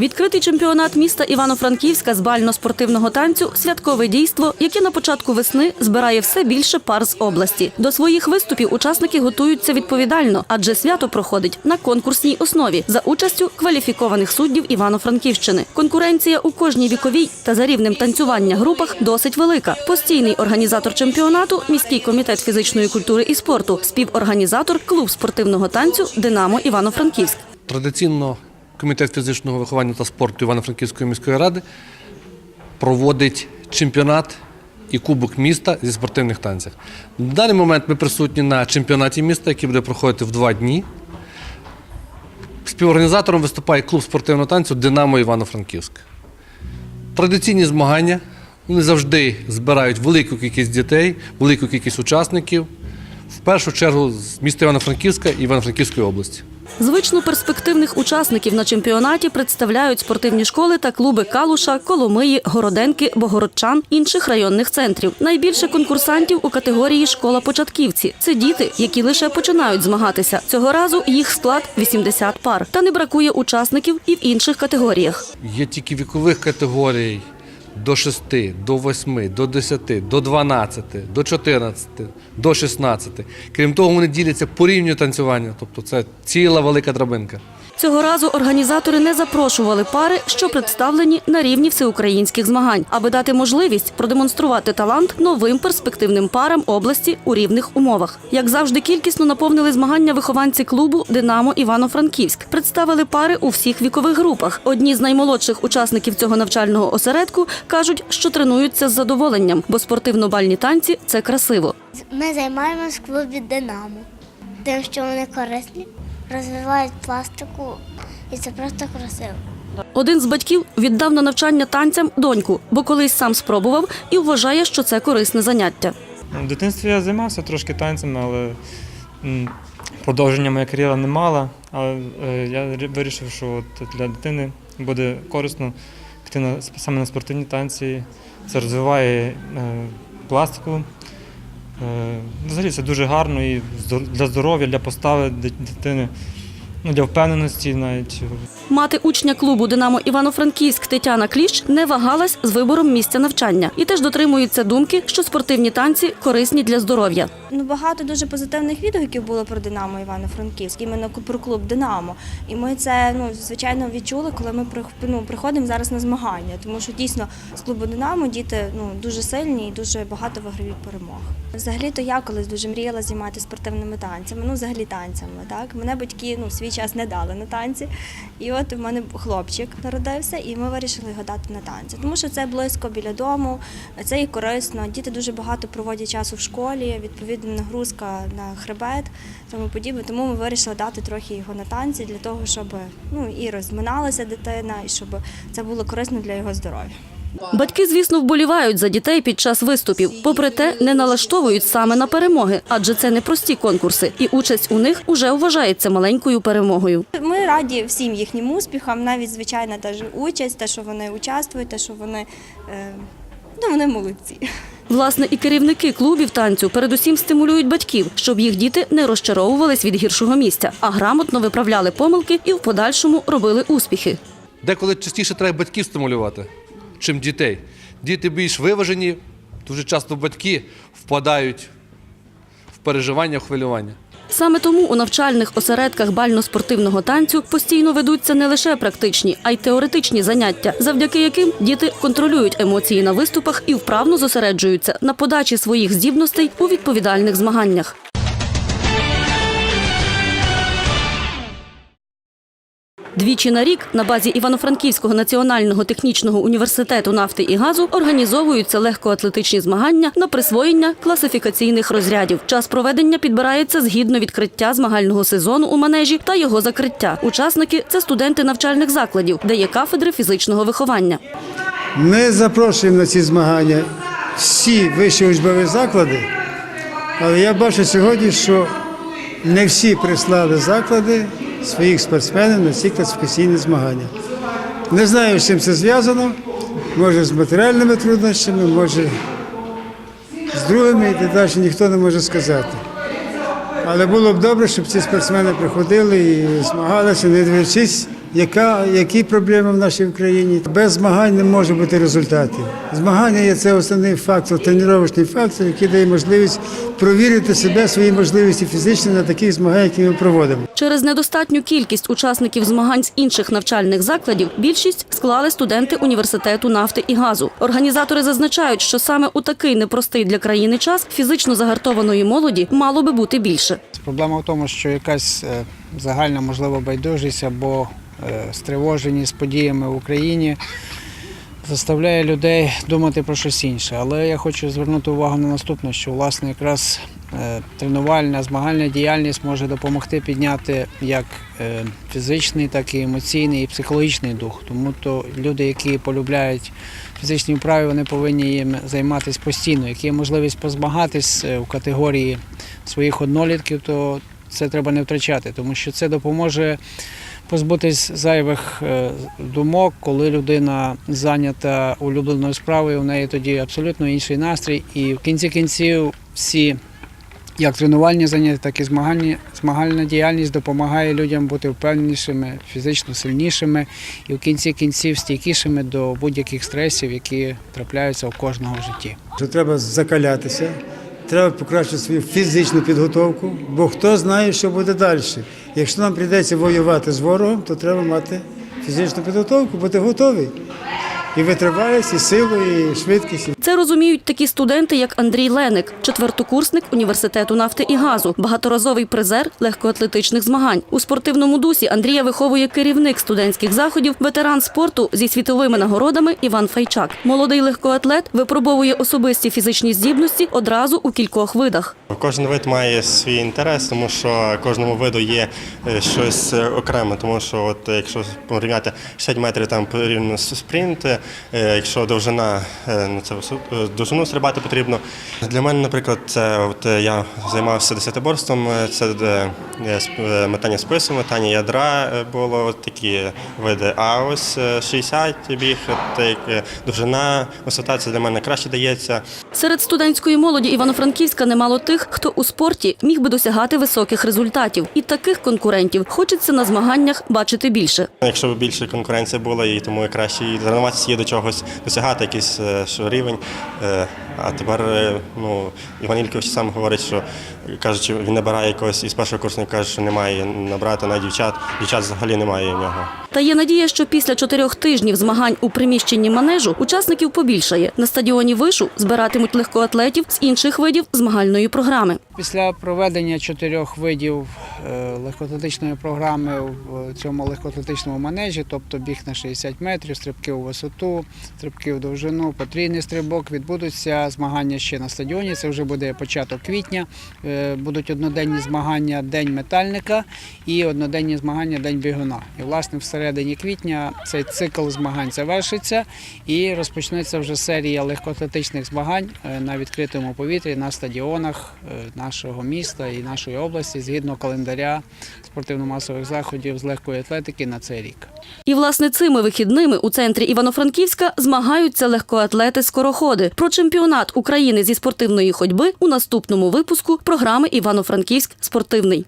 Відкритий чемпіонат міста Івано-Франківська з бально-спортивного танцю святкове дійство, яке на початку весни збирає все більше пар з області. До своїх виступів учасники готуються відповідально, адже свято проходить на конкурсній основі за участю кваліфікованих суддів Івано-Франківщини. Конкуренція у кожній віковій та за рівнем танцювання групах досить велика. Постійний організатор чемпіонату міський комітет фізичної культури і спорту, співорганізатор клуб спортивного танцю Динамо Івано-Франківськ. Традиційно Комітет фізичного виховання та спорту Івано-Франківської міської ради проводить чемпіонат і кубок міста зі спортивних танців. На даний момент ми присутні на чемпіонаті міста, який буде проходити в два дні. Співорганізатором виступає клуб спортивного танцю Динамо Івано-Франківськ. Традиційні змагання вони завжди збирають велику кількість дітей, велику кількість учасників. В першу чергу з міста Івано-Франківська і Івано-Франківської області. Звично перспективних учасників на чемпіонаті представляють спортивні школи та клуби Калуша, Коломиї, Городенки, Богородчан, інших районних центрів. Найбільше конкурсантів у категорії школа початківці. Це діти, які лише починають змагатися. Цього разу їх склад 80 пар. Та не бракує учасників і в інших категоріях. Є тільки вікових категорій до 6, до 8, до 10, до 12, до 14, до 16. Крім того, вони діляться по рівню танцювання, тобто це ціла велика драбинка. Цього разу організатори не запрошували пари, що представлені на рівні всеукраїнських змагань, аби дати можливість продемонструвати талант новим перспективним парам області у рівних умовах. Як завжди, кількісно наповнили змагання вихованці клубу Динамо Івано-Франківськ. Представили пари у всіх вікових групах. Одні з наймолодших учасників цього навчального осередку кажуть, що тренуються з задоволенням, бо спортивно-бальні танці це красиво. Ми займаємось в клубі Динамо, тим, що вони корисні, розвивають пластику, і це просто красиво. Один з батьків віддав на навчання танцям доньку, бо колись сам спробував і вважає, що це корисне заняття. В дитинстві я займався трошки танцями, але продовження моя кар'єра не мала. Але я вирішив, що от для дитини буде корисно піти на, саме на спортивні танці. Це розвиває е, пластику. Е, взагалі це дуже гарно і для здоров'я, для постави ди- дитини, ну, для впевненості навіть. Мати учня клубу Динамо Івано-Франківськ Тетяна Кліщ не вагалась з вибором місця навчання і теж дотримується думки, що спортивні танці корисні для здоров'я. Ну, багато дуже позитивних відгуків було про Динамо Івано-Франківськ, іменно про клуб Динамо. І ми це ну, звичайно відчули, коли ми ну, приходимо зараз на змагання. Тому що дійсно з клубу Динамо діти ну, дуже сильні і дуже багато виграють перемог. Взагалі-то я колись дуже мріяла займатися спортивними танцями, ну взагалі танцями. Так? Мене батьки ну, в свій час не дали на танці. І от у мене хлопчик народився, і ми вирішили його дати на танці. Тому що це близько біля дому, це і корисно. Діти дуже багато проводять часу в школі, відповідно нагрузка на хребет, тому подібне. Тому ми вирішили дати трохи його на танці для того, щоб ну і розминалася дитина, і щоб це було корисно для його здоров'я. Батьки, звісно, вболівають за дітей під час виступів. Попри те, не налаштовують саме на перемоги, адже це не прості конкурси, і участь у них уже вважається маленькою перемогою. Ми раді всім їхнім успіхам, навіть звичайна теж участь, те, що вони участвують, те, що вони, е, ну, вони молодці. Власне, і керівники клубів танцю передусім стимулюють батьків, щоб їх діти не розчаровувались від гіршого місця, а грамотно виправляли помилки і в подальшому робили успіхи. Деколи частіше треба батьків стимулювати, чим дітей. Діти більш виважені, дуже часто батьки впадають в переживання, хвилювання. Саме тому у навчальних осередках бально-спортивного танцю постійно ведуться не лише практичні, а й теоретичні заняття, завдяки яким діти контролюють емоції на виступах і вправно зосереджуються на подачі своїх здібностей у відповідальних змаганнях. Двічі на рік на базі Івано-Франківського національного технічного університету нафти і газу організовуються легкоатлетичні змагання на присвоєння класифікаційних розрядів. Час проведення підбирається згідно відкриття змагального сезону у манежі та його закриття. Учасники це студенти навчальних закладів, де є кафедри фізичного виховання. Ми запрошуємо на ці змагання всі вищі учбові заклади, але я бачу сьогодні, що не всі прислали заклади своїх спортсменів на ці класифікаційні змагання. Не знаю, з чим це зв'язано. Може з матеріальними труднощами, може з другими і далі ніхто не може сказати. Але було б добре, щоб ці спортсмени приходили і змагалися, не дивлячись яка, які проблеми в нашій Україні. Без змагань не може бути результатів. Змагання є це основний фактор, тренувальний фактор, який дає можливість провірити себе, свої можливості фізичні на таких змаганнях, які ми проводимо. Через недостатню кількість учасників змагань з інших навчальних закладів більшість склали студенти університету нафти і газу. Організатори зазначають, що саме у такий непростий для країни час фізично загартованої молоді мало би бути більше. Проблема в тому, що якась е, загальна, можливо, байдужість або стривоженість подіями в Україні заставляє людей думати про щось інше. Але я хочу звернути увагу на наступне, що власне якраз е, тренувальна, змагальна діяльність може допомогти підняти як е, фізичний, так і емоційний і психологічний дух. Тому то люди, які полюбляють фізичні вправи, вони повинні їм займатися постійно. Як є можливість позмагатись е, в категорії своїх однолітків, то це треба не втрачати, тому що це допоможе позбутись зайвих е, думок, коли людина зайнята улюбленою справою, у неї тоді абсолютно інший настрій. І в кінці кінців всі, як тренувальні заняття, так і змагальні, змагальна діяльність допомагає людям бути впевненішими, фізично сильнішими і в кінці кінців стійкішими до будь-яких стресів, які трапляються у кожного в житті. Що треба закалятися, треба покращити свою фізичну підготовку, бо хто знає, що буде далі. Якщо нам прийдеться воювати з ворогом, то треба мати фізичну підготовку, бути готовий. І витривалість, і силу, і швидкість. Це розуміють такі студенти, як Андрій Леник, четвертокурсник університету нафти і газу, багаторазовий призер легкоатлетичних змагань. У спортивному дусі Андрія виховує керівник студентських заходів, ветеран спорту зі світовими нагородами Іван Файчак. Молодий легкоатлет випробовує особисті фізичні здібності одразу у кількох видах. Кожен вид має свій інтерес, тому що кожному виду є е, щось е, окреме. Тому що, от е, якщо порівняти 60 метрів там порівняно спринт, якщо довжина ну це довжину стрибати потрібно. Для мене, наприклад, це от е, я займався десятиборством, е, це е, е, е, метання спису, метання ядра е, було такі види. А ось е, 60 біг, е, довжина, висота це для мене краще дається. Серед студентської молоді Івано-Франківська немало тих, хто у спорті міг би досягати високих результатів. І таких конкурентів хочеться на змаганнях бачити більше. Якщо б більше конкуренція була, і тому краще і тренуватися є до чогось, досягати якийсь е, рівень. Е, А тепер е, ну, Іван Ількович сам говорить, що кажучи, він набирає якогось із першого курсу, каже, що немає набрати на дівчат. Дівчат взагалі немає в нього. Та є надія, що після чотирьох тижнів змагань у приміщенні манежу учасників побільшає. На стадіоні вишу збиратимуть легкоатлетів з інших видів змагальної програми. Після проведення чотирьох видів е, легкоатлетичної програми в цьому легкоатлетичному манежі, тобто біг на 60 метрів, стрибки у висоту, стрибки в довжину, потрійний стрибок, відбудуться змагання ще на стадіоні. Це вже буде початок квітня. Е, Будуть одноденні змагання День метальника і одноденні змагання День бігуна. І власне всередині квітня цей цикл змагань завершиться і розпочнеться вже серія легкоатлетичних змагань е, на відкритому повітрі на стадіонах е, нашого міста і нашої області згідно календаря спортивно-масових заходів з легкої атлетики на цей рік. І власне цими вихідними у центрі Івано-Франківська змагаються легкоатлети-скороходи. Про чемпіонат України зі спортивної ходьби у наступному випуску програми Івано-Франківськ спортивний.